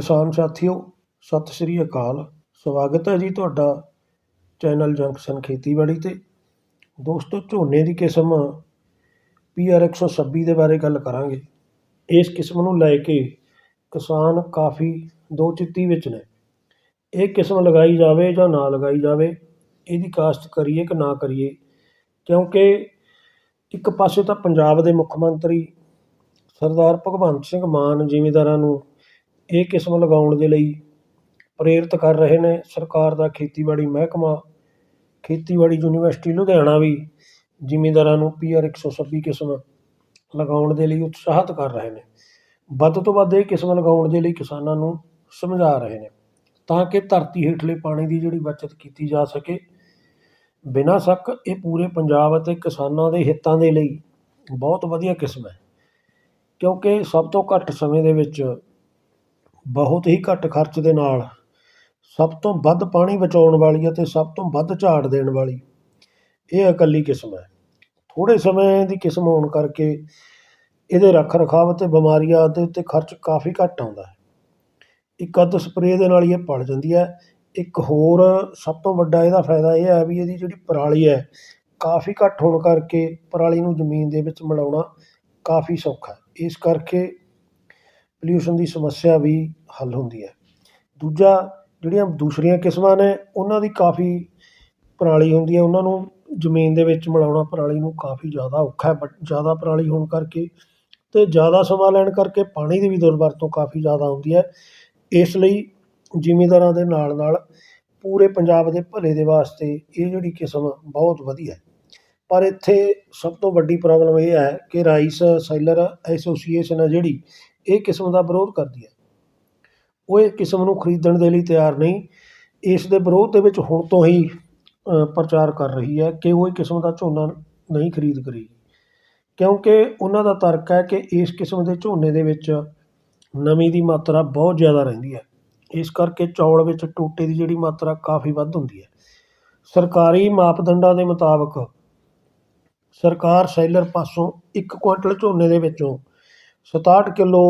ਕਿਸਾਨ ਸਾਥੀਓ, ਸਤਿ ਸ਼੍ਰੀ ਅਕਾਲ। ਸਵਾਗਤ ਹੈ ਜੀ ਤੁਹਾਡਾ ਚੈਨਲ ਜੰਕਸ਼ਨ ਖੇਤੀਬਾੜੀ 'ਤੇ। ਦੋਸਤੋ, ਝੋਨੇ ਦੀ ਕਿਸਮ ਪੀ ਆਰ ਇੱਕ ਸੌ ਛੱਬੀ ਦੇ ਬਾਰੇ ਗੱਲ ਕਰਾਂਗੇ। ਇਸ ਕਿਸਮ ਨੂੰ ਲੈ ਕੇ ਕਿਸਾਨ ਕਾਫੀ ਦੋ ਚਿੱਤੀ ਵਿੱਚ ਨੇ। ਇਹ ਕਿਸਮ ਲਗਾਈ ਜਾਵੇ ਜਾਂ ਨਾ ਲਗਾਈ ਜਾਵੇ, ਇਹਦੀ ਕਾਸ਼ਤ ਕਰੀਏ ਕਿ ਨਾ ਕਰੀਏ, ਕਿਉਂਕਿ ਇੱਕ ਪਾਸੇ ਤਾਂ ਪੰਜਾਬ ਦੇ ਮੁੱਖ ਮੰਤਰੀ ਸਰਦਾਰ ਭਗਵੰਤ ਸਿੰਘ ਮਾਨ ਜ਼ਿਮੀਂਦਾਰਾਂ ਨੂੰ ਇਹ ਕਿਸਮ ਲਗਾਉਣ ਦੇ ਲਈ ਪ੍ਰੇਰਿਤ ਕਰ ਰਹੇ ਨੇ ਸਰਕਾਰ ਦਾ ਖੇਤੀਬਾੜੀ ਮਹਿਕਮਾ, ਖੇਤੀਬਾੜੀ ਯੂਨੀਵਰਸਿਟੀ ਲੁਧਿਆਣਾ ਵੀ ਜ਼ਿਮੀਂਦਾਰਾਂ ਨੂੰ ਪੀ ਆਰ ਇੱਕ ਸੌ ਛੱਬੀ ਕਿਸਮ ਲਗਾਉਣ ਦੇ ਲਈ ਉਤਸ਼ਾਹਿਤ ਕਰ ਰਹੇ ਨੇ। ਵੱਧ ਤੋਂ ਵੱਧ ਇਹ ਕਿਸਮ ਲਗਾਉਣ ਦੇ ਲਈ ਕਿਸਾਨਾਂ ਨੂੰ ਸਮਝਾ ਰਹੇ ਨੇ ਤਾਂ ਕਿ ਧਰਤੀ ਹੇਠਲੇ ਪਾਣੀ ਦੀ ਜਿਹੜੀ ਬਚਤ ਕੀਤੀ ਜਾ ਸਕੇ। ਬਿਨਾਂ ਸ਼ੱਕ ਇਹ ਪੂਰੇ ਪੰਜਾਬ ਅਤੇ ਕਿਸਾਨਾਂ ਦੇ ਹਿੱਤਾਂ ਦੇ ਲਈ ਬਹੁਤ ਵਧੀਆ ਕਿਸਮ ਹੈ ਕਿਉਂਕਿ ਸਭ ਤੋਂ ਘੱਟ ਸਮੇਂ ਦੇ ਵਿੱਚ ਬਹੁਤ ਹੀ ਘੱਟ ਖਰਚ ਦੇ ਨਾਲ ਸਭ ਤੋਂ ਵੱਧ ਪਾਣੀ ਬਚਾਉਣ ਵਾਲੀ ਅਤੇ ਸਭ ਤੋਂ ਵੱਧ ਝਾੜ ਦੇਣ ਵਾਲੀ ਇਹ ਇਕੱਲੀ ਕਿਸਮ ਹੈ। ਥੋੜ੍ਹੇ ਸਮੇਂ ਦੀ ਕਿਸਮ ਹੋਣ ਕਰਕੇ ਇਹਦੇ ਰੱਖ ਰਖਾਵ ਅਤੇ ਬਿਮਾਰੀਆਂ ਦੇ ਉੱਤੇ ਖਰਚ ਕਾਫੀ ਘੱਟ ਆਉਂਦਾ ਹੈ। ਇੱਕ ਅੱਧ ਸਪਰੇਅ ਦੇ ਨਾਲ ਹੀ ਇਹ ਪੜ ਜਾਂਦੀ ਹੈ। ਇੱਕ ਹੋਰ ਸਭ ਤੋਂ ਵੱਡਾ ਇਹਦਾ ਫਾਇਦਾ ਇਹ ਹੈ ਵੀ ਇਹਦੀ ਜਿਹੜੀ ਪਰਾਲੀ ਹੈ ਕਾਫੀ ਘੱਟ ਹੋਣ ਕਰਕੇ ਪਰਾਲੀ ਨੂੰ ਜ਼ਮੀਨ ਦੇ ਵਿੱਚ ਮਿਲਾਉਣਾ ਕਾਫੀ ਸੌਖਾ ਹੈ। ਇਸ ਕਰਕੇ ਪੋਲਿਊਸ਼ਨ ਦੀ ਸਮੱਸਿਆ ਵੀ ਹੱਲ ਹੁੰਦੀ ਹੈ। ਦੂਜਾ, ਜਿਹੜੀਆਂ ਦੂਸਰੀਆਂ ਕਿਸਮਾਂ ਨੇ, ਉਹਨਾਂ ਦੀ ਕਾਫੀ ਪਰਾਲੀ ਹੁੰਦੀ ਹੈ। ਉਹਨਾਂ ਨੂੰ ਜ਼ਮੀਨ ਦੇ ਵਿੱਚ ਮਿਲਾਉਣਾ ਪਰਾਲੀ ਨੂੰ ਕਾਫੀ ਜ਼ਿਆਦਾ ਔਖਾ ਹੈ ਬਟ ਜ਼ਿਆਦਾ ਪਰਾਲੀ ਹੋਣ ਕਰਕੇ ਅਤੇ ਜ਼ਿਆਦਾ ਸਮਾਂ ਲੈਣ ਕਰਕੇ ਪਾਣੀ ਦੀ ਵੀ ਦੁਰਵਰਤੋਂ ਕਾਫੀ ਜ਼ਿਆਦਾ ਹੁੰਦੀ ਹੈ। ਇਸ ਲਈ ਜ਼ਿਮੀਂਦਾਰਾਂ ਦੇ ਨਾਲ ਨਾਲ ਪੂਰੇ ਪੰਜਾਬ ਦੇ ਭਲੇ ਦੇ ਵਾਸਤੇ ਇਹ ਜਿਹੜੀ ਕਿਸਮ ਬਹੁਤ ਵਧੀਆ ਹੈ। ਪਰ ਇੱਥੇ ਸਭ ਤੋਂ ਵੱਡੀ ਪ੍ਰੋਬਲਮ ਇਹ ਹੈ ਕਿ ਰਾਈਸ ਸੈਲਰ ਐਸੋਸੀਏਸ਼ਨ ਹੈ ਜਿਹੜੀ ਇਹ ਕਿਸਮ ਦਾ ਵਿਰੋਧ ਕਰਦੀ ਹੈ। ਉਹ ਇਹ ਕਿਸਮ ਨੂੰ ਖਰੀਦਣ ਦੇ ਲਈ ਤਿਆਰ ਨਹੀਂ। ਇਸ ਦੇ ਵਿਰੋਧ ਦੇ ਵਿੱਚ ਹੁਣ ਤੋਂ ਹੀ ਪ੍ਰਚਾਰ ਕਰ ਰਹੀ ਹੈ ਕਿ ਉਹ ਇਹ ਕਿਸਮ ਦਾ ਝੋਨਾ ਨਹੀਂ ਖਰੀਦ ਕਰੇਗੀ। ਕਿਉਂਕਿ ਉਹਨਾਂ ਦਾ ਤਰਕ ਹੈ ਕਿ ਇਸ ਕਿਸਮ ਦੇ ਝੋਨੇ ਦੇ ਵਿੱਚ ਨਮੀ ਦੀ ਮਾਤਰਾ ਬਹੁਤ ਜ਼ਿਆਦਾ ਰਹਿੰਦੀ ਹੈ। ਇਸ ਕਰਕੇ ਚੌਲ ਵਿੱਚ ਟੋਟੇ ਦੀ ਜਿਹੜੀ ਮਾਤਰਾ ਕਾਫੀ ਵੱਧ ਹੁੰਦੀ ਹੈ। ਸਰਕਾਰੀ ਮਾਪਦੰਡਾਂ ਦੇ ਮੁਤਾਬਕ ਸਰਕਾਰ ਸੈਲਰ ਪਾਸੋਂ ਇੱਕ ਕੁਆਂਟਲ ਝੋਨੇ ਦੇ ਵਿੱਚੋਂ 67 ਕਿਲੋ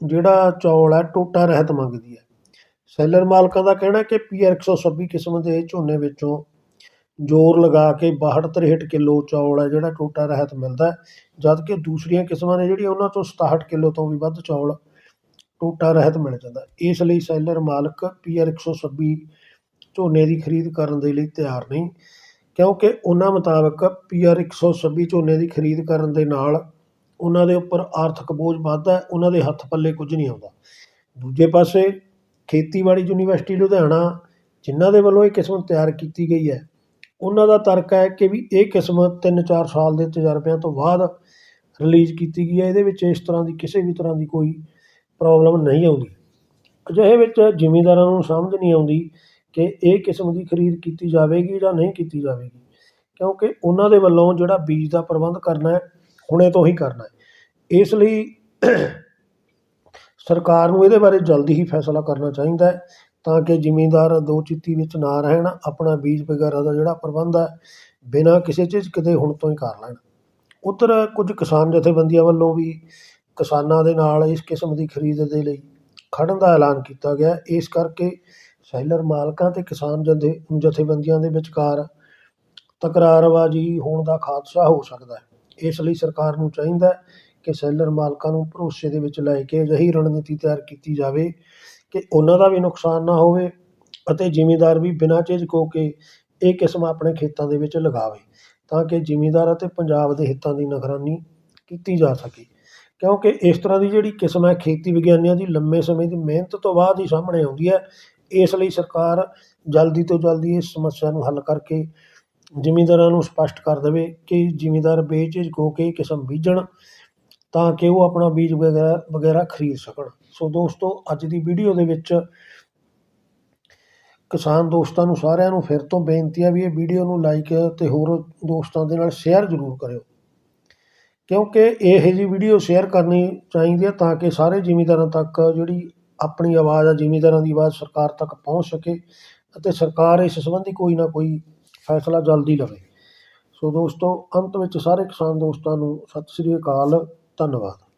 ਜਿਹੜਾ ਚੌਲ ਹੈ, ਟੋਟਾ ਰਹਿਤ ਮੰਗਦੀ ਹੈ। ਸੈਲਰ ਮਾਲਕਾਂ ਦਾ ਕਹਿਣਾ ਕਿ ਪੀ ਆਰ 126 ਕਿਸਮ ਦੇ ਝੋਨੇ ਵਿੱਚੋਂ ਜ਼ੋਰ ਲਗਾ ਕੇ 62 63 ਕਿਲੋ ਚੌਲ ਹੈ, ਜਿਹੜਾ ਟੋਟਾ ਰਹਿਤ ਮਿਲਦਾ ਹੈ। ਜਦ ਕਿ ਦੂਸਰੀਆਂ ਕਿਸਮਾਂ ਨੇ ਜਿਹੜੀਆਂ, ਉਹਨਾਂ ਤੋਂ 67 ਕਿਲੋ ਤੋਂ ਵੀ ਵੱਧ ਚੌਲ ਟੋਟਾ ਰਹਿਤ ਮਿਲ ਜਾਂਦਾ ਇਸ ਲਈ ਸੈਲਰ ਮਾਲਕ ਪੀ ਆਰ 126 ਝੋਨੇ ਦੀ ਖਰੀਦ ਕਰਨ ਦੇ ਲਈ ਤਿਆਰ ਨਹੀਂ, ਕਿਉਂਕਿ ਉਹਨਾਂ ਮੁਤਾਬਕ ਪੀ ਆਰ 126 ਝੋਨੇ ਦੀ ਖਰੀਦ ਕਰਨ ਦੇ ਨਾਲ ਉਹਨਾਂ ਦੇ ਉੱਪਰ ਆਰਥਿਕ ਬੋਝ ਵੱਧਦਾ ਉਹਨਾਂ ਦੇ ਹੱਥ ਪੱਲੇ ਕੁਝ ਨਹੀਂ ਆਉਂਦਾ। ਦੂਜੇ ਪਾਸੇ ਖੇਤੀਬਾੜੀ ਯੂਨੀਵਰਸਿਟੀ ਲੁਧਿਆਣਾ, ਜਿਨ੍ਹਾਂ ਦੇ ਵੱਲੋਂ ਇਹ ਕਿਸਮ ਤਿਆਰ ਕੀਤੀ ਗਈ ਹੈ, ਉਹਨਾਂ ਦਾ ਤਰਕ ਹੈ ਕਿ ਵੀ ਇਹ ਕਿਸਮ 3-4 ਸਾਲ ਦੇ ਤਜਰਬਿਆਂ ਤੋਂ ਬਾਅਦ ਰਿਲੀਜ਼ ਕੀਤੀ ਗਈ ਹੈ। ਇਹਦੇ ਵਿੱਚ ਇਸ ਤਰ੍ਹਾਂ ਦੀ ਕਿਸੇ ਵੀ ਤਰ੍ਹਾਂ ਦੀ ਕੋਈ ਪ੍ਰੋਬਲਮ ਨਹੀਂ ਆਉਂਦੀ। ਅਜਿਹੇ ਵਿੱਚ ਜ਼ਿਮੀਂਦਾਰਾਂ ਨੂੰ ਸਮਝ ਨਹੀਂ ਆਉਂਦੀ ਕਿ ਇਹ ਕਿਸਮ ਦੀ ਖਰੀਦ ਕੀਤੀ ਜਾਵੇਗੀ ਜਾਂ ਨਹੀਂ ਕੀਤੀ ਜਾਵੇਗੀ, ਕਿਉਂਕਿ ਉਹਨਾਂ ਦੇ ਵੱਲੋਂ ਜਿਹੜਾ ਬੀਜ ਦਾ ਪ੍ਰਬੰਧ ਕਰਨਾ ਹੈ ਹੁਣੇ ਤੋਂ ਹੀ ਕਰਨਾ ਹੈ। ਇਸ ਲਈ ਸਰਕਾਰ ਨੂੰ ਇਹਦੇ ਬਾਰੇ ਜਲਦੀ ਹੀ ਫੈਸਲਾ ਕਰਨਾ ਚਾਹੀਦਾ ਹੈ ਤਾਂ ਕਿ ਜ਼ਿਮੀਂਦਾਰ ਦੋ ਚਿੱਤੀ ਵਿੱਚ ਨਾ ਰਹਿਣ, ਆਪਣਾ ਬੀਜ ਵਗੈਰਾ ਦਾ ਜਿਹੜਾ ਪ੍ਰਬੰਧ ਹੈ, ਬਿਨਾਂ ਕਿਸੇ ਚੀਜ਼ ਕਿਤੇ ਹੁਣ ਤੋਂ ਹੀ ਕਰ ਲੈਣ। ਉੱਧਰ ਕੁਝ ਕਿਸਾਨ ਜਥੇਬੰਦੀਆਂ ਵੱਲੋਂ ਵੀ ਕਿਸਾਨਾਂ ਦੇ ਨਾਲ ਇਸ ਕਿਸਮ ਦੀ ਖਰੀਦ ਦੇ ਲਈ ਖੜ੍ਹਨ ਦਾ ਐਲਾਨ ਕੀਤਾ ਗਿਆ ਇਸ ਕਰਕੇ ਸੈਲਰ ਮਾਲਕਾਂ ਅਤੇ ਕਿਸਾਨ ਜਥੇ ਜਥੇਬੰਦੀਆਂ ਦੇ ਵਿਚਕਾਰ ਤਕਰਾਰਬਾਜ਼ੀ ਹੋਣ ਦਾ ਖਾਦਸ਼ਾ ਹੋ ਸਕਦਾ ਹੈ। ਇਸ ਲਈ ਸਰਕਾਰ ਨੂੰ ਚਾਹੀਦਾ ਹੈ ਕਿ ਸੈਲਰ ਮਾਲਕਾਂ ਨੂੰ ਭਰੋਸੇ ਦੇ ਵਿੱਚ ਲੈ ਕੇ ਅਜਿਹੀ ਰਣਨੀਤੀ ਤਿਆਰ ਕੀਤੀ ਜਾਵੇ ਕਿ ਉਹਨਾਂ ਦਾ ਵੀ ਨੁਕਸਾਨ ਨਾ ਹੋਵੇ ਅਤੇ ਜ਼ਿਮੀਂਦਾਰ ਵੀ ਬਿਨਾਂ ਝਿਜਕ ਹੋ ਕੇ ਇਹ ਕਿਸਮ ਆਪਣੇ ਖੇਤਾਂ ਦੇ ਵਿੱਚ ਲਗਾਵੇ ਤਾਂ ਕਿ ਜ਼ਿਮੀਂਦਾਰ ਅਤੇ ਪੰਜਾਬ ਦੇ ਹਿੱਤਾਂ ਦੀ ਨਿਗਰਾਨੀ ਕੀਤੀ ਜਾ ਸਕੇ। ਕਿਉਂਕਿ ਇਸ ਤਰ੍ਹਾਂ ਦੀ ਜਿਹੜੀ ਕਿਸਮ ਹੈ ਖੇਤੀ ਵਿਗਿਆਨੀਆਂ ਦੀ ਲੰਮੇ ਸਮੇਂ ਦੀ ਮਿਹਨਤ ਤੋਂ ਬਾਅਦ ਹੀ ਸਾਹਮਣੇ ਆਉਂਦੀ ਹੈ, ਇਸ ਲਈ ਸਰਕਾਰ ਜਲਦੀ ਤੋਂ ਜਲਦੀ ਇਸ ਸਮੱਸਿਆ ਨੂੰ ਹੱਲ ਕਰਕੇ ਜ਼ਿਮੀਂਦਾਰਾਂ ਨੂੰ ਸਪਸ਼ਟ ਕਰ ਦੇਵੇ ਕਿ ਜ਼ਿਮੀਂਦਾਰ ਬੇਝਿਜਕ ਹੋ ਕੇ ਕਿਸਮ ਬੀਜਣ ਤਾਂ ਕਿ ਉਹ ਆਪਣਾ ਬੀਜ ਵਗੈਰਾ ਵਗੈਰਾ ਖਰੀਦ ਸਕਣ। ਸੋ ਦੋਸਤੋ, ਅੱਜ ਦੀ ਵੀਡੀਓ ਦੇ ਵਿੱਚ ਕਿਸਾਨ ਦੋਸਤਾਂ ਨੂੰ ਸਾਰਿਆਂ ਨੂੰ ਫਿਰ ਤੋਂ ਬੇਨਤੀ ਆ ਵੀ ਇਹ ਵੀਡੀਓ ਨੂੰ ਲਾਈਕ ਅਤੇ ਹੋਰ ਦੋਸਤਾਂ ਦੇ ਨਾਲ ਸ਼ੇਅਰ ਜ਼ਰੂਰ ਕਰਿਓ। ਕਿਉਂਕਿ ਇਹ ਜਿਹੀ ਵੀਡੀਓ ਸ਼ੇਅਰ ਕਰਨੀ ਚਾਹੀਦੀ ਹੈ ਤਾਂ ਕਿ ਸਾਰੇ ਜ਼ਿਮੀਂਦਾਰਾਂ ਤੱਕ ਜਿਹੜੀ ਆਪਣੀ ਆਵਾਜ਼ ਆ, ਜ਼ਿਮੀਂਦਾਰਾਂ ਦੀ ਆਵਾਜ਼ ਸਰਕਾਰ ਤੱਕ ਪਹੁੰਚ ਸਕੇ ਅਤੇ ਸਰਕਾਰ ਇਸ ਸੰਬੰਧੀ ਕੋਈ ਨਾ ਕੋਈ ਫੈਸਲਾ ਜਲਦੀ ਲਵੇ। ਸੋ ਦੋਸਤੋ, ਅੰਤ ਵਿੱਚ ਸਾਰੇ ਕਿਸਾਨ ਦੋਸਤਾਂ ਨੂੰ ਸਤਿ ਸ੍ਰੀ ਅਕਾਲ, ਧੰਨਵਾਦ।